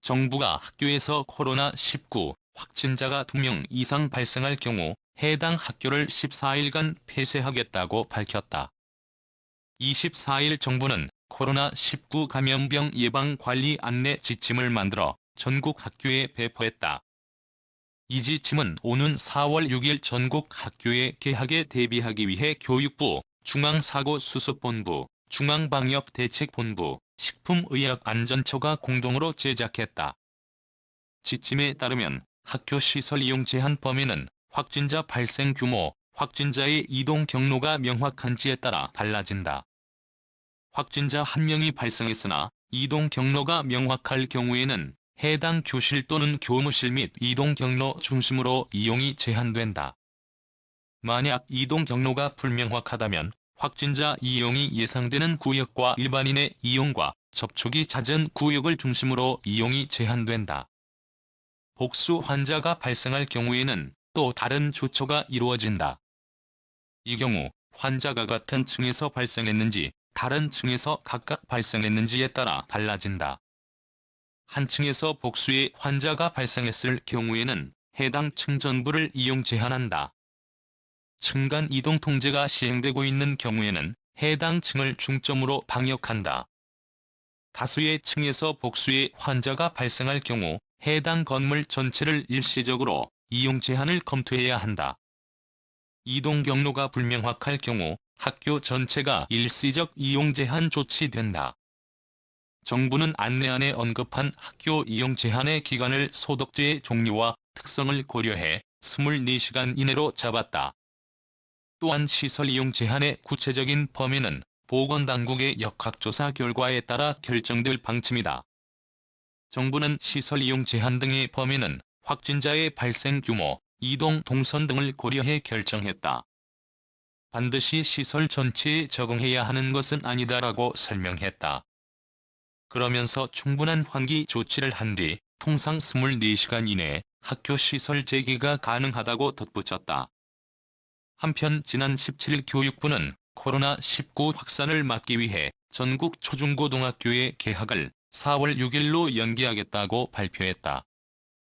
정부가 학교에서 코로나19 확진자가 2명 이상 발생할 경우 해당 학교를 14일간 폐쇄하겠다고 밝혔다. 24일 정부는 코로나19 감염병 예방 관리 안내 지침을 만들어 전국 학교에 배포했다. 이 지침은 오는 4월 6일 전국 학교의 개학에 대비하기 위해 교육부, 중앙사고수습본부, 중앙방역대책본부, 식품의약안전처가 공동으로 제작했다. 지침에 따르면 학교 시설 이용 제한 범위는 확진자 발생 규모, 확진자의 이동 경로가 명확한지에 따라 달라진다. 확진자 한 명이 발생했으나 이동 경로가 명확할 경우에는 해당 교실 또는 교무실 및 이동 경로 중심으로 이용이 제한된다. 만약 이동 경로가 불명확하다면 확진자 이용이 예상되는 구역과 일반인의 이용과 접촉이 잦은 구역을 중심으로 이용이 제한된다. 복수 환자가 발생할 경우에는 또 다른 조처가 이루어진다. 이 경우 환자가 같은 층에서 발생했는지 다른 층에서 각각 발생했는지에 따라 달라진다. 한 층에서 복수의 환자가 발생했을 경우에는 해당 층 전부를 이용 제한한다. 층간 이동 통제가 시행되고 있는 경우에는 해당 층을 중점으로 방역한다. 다수의 층에서 복수의 환자가 발생할 경우 해당 건물 전체를 일시적으로 이용 제한을 검토해야 한다. 이동 경로가 불명확할 경우 학교 전체가 일시적 이용 제한 조치된다. 정부는 안내안에 언급한 학교 이용 제한의 기간을 소독제의 종류와 특성을 고려해 24시간 이내로 잡았다. 또한 시설 이용 제한의 구체적인 범위는 보건당국의 역학조사 결과에 따라 결정될 방침이다. 정부는 시설 이용 제한 등의 범위는 확진자의 발생 규모, 이동 동선 등을 고려해 결정했다. 반드시 시설 전체에 적응해야 하는 것은 아니다라고 설명했다. 그러면서 충분한 환기 조치를 한 뒤 통상 24시간 이내에 학교 시설 재개가 가능하다고 덧붙였다. 한편 지난 17일 교육부는 코로나19 확산을 막기 위해 전국 초중고등학교의 개학을 4월 6일로 연기하겠다고 발표했다.